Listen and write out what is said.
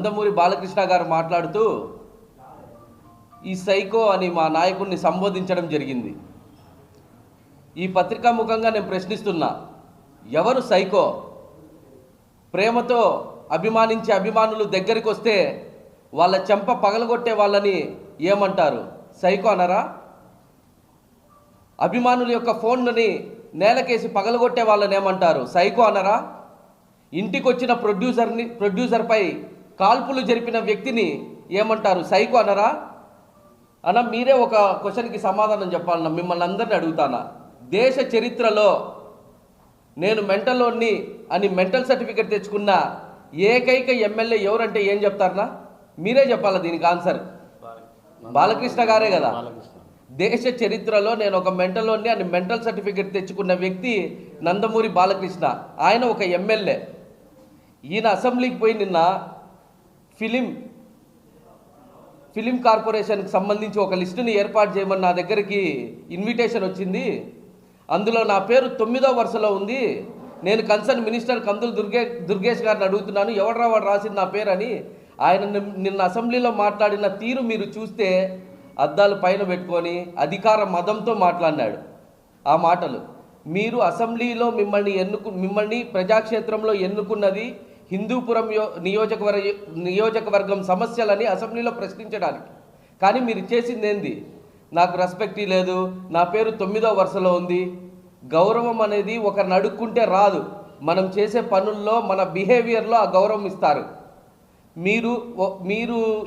నందమూరి బాలకృష్ణ గారు మాట్లాడుతూ ఈ సైకో అని మా నాయకుడిని సంబోధించడం జరిగింది. ఈ పత్రికా ముఖంగా నేను ప్రశ్నిస్తున్నా ఎవరు సైకో? ప్రేమతో అభిమానించే అభిమానులు దగ్గరికి వస్తే వాళ్ళ చెంప పగలగొట్టే వాళ్ళని ఏమంటారు? సైకో అనరా అభిమానుల యొక్క ఫోన్లని నేలకేసి పగలగొట్టే వాళ్ళని ఏమంటారు? సైకో అనరా ఇంటికి వచ్చిన ప్రొడ్యూసర్ని ప్రొడ్యూసర్పై కాల్పులు జరిపిన వ్యక్తిని ఏమంటారు? సైకో అనరా అన్న మీరే ఒక క్వశ్చన్కి సమాధానం చెప్పాలన్న మిమ్మల్ని అందరిని అడుగుతానా? దేశ చరిత్రలో నేను మెంటల్లోని అని మెంటల్ సర్టిఫికెట్ తెచ్చుకున్న ఏకైక ఎమ్మెల్యే ఎవరంటే ఏం చెప్తారనా మీరే చెప్పాలా దీనికి ఆన్సర్? బాలకృష్ణ గారే కదా. దేశ చరిత్రలో నేను ఒక మెంటల్లోని అని మెంటల్ సర్టిఫికెట్ తెచ్చుకున్న వ్యక్తి నందమూరి బాలకృష్ణ. ఆయన ఒక ఎమ్మెల్యే. ఈయన అసెంబ్లీకి పోయి నిన్న ఫిలిం ఫిలిం కార్పొరేషన్కి సంబంధించి ఒక లిస్టుని ఏర్పాటు చేయమని నా దగ్గరికి ఇన్విటేషన్ వచ్చింది. అందులో నా పేరు తొమ్మిదో వరుసలో ఉంది. నేను కన్సర్న్ మినిస్టర్ కందులు దుర్గే దుర్గేష్ గారిని అడుగుతున్నాను ఎవడరా వాడు రాసింది నా పేరు అని ఆయన నిన్న అసెంబ్లీలో మాట్లాడిన తీరు మీరు చూస్తే అద్దాలు పైన పెట్టుకొని అధికార మదంతో మాట్లాడినాడు. ఆ మాటలు. మీరు అసెంబ్లీలో మిమ్మల్ని ఎన్నుకు మిమ్మల్ని ప్రజాక్షేత్రంలో ఎన్నుకున్నది హిందూపురం యో- నియోజకవర్గ నియోజకవర్గం సమస్యలని అసెంబ్లీలో ప్రశ్నించడానికి. కానీ మీరు చేసింది ఏంది నాకు రెస్పెక్ట్ లేదు. నా పేరు తొమ్మిదో వరుసలో ఉంది. గౌరవం అనేది ఒకరిని అడుక్కుంటే రాదు. మనం చేసే పనుల్లో మన బిహేవియర్లో ఆ గౌరవం ఇస్తారు. మీరు మీరు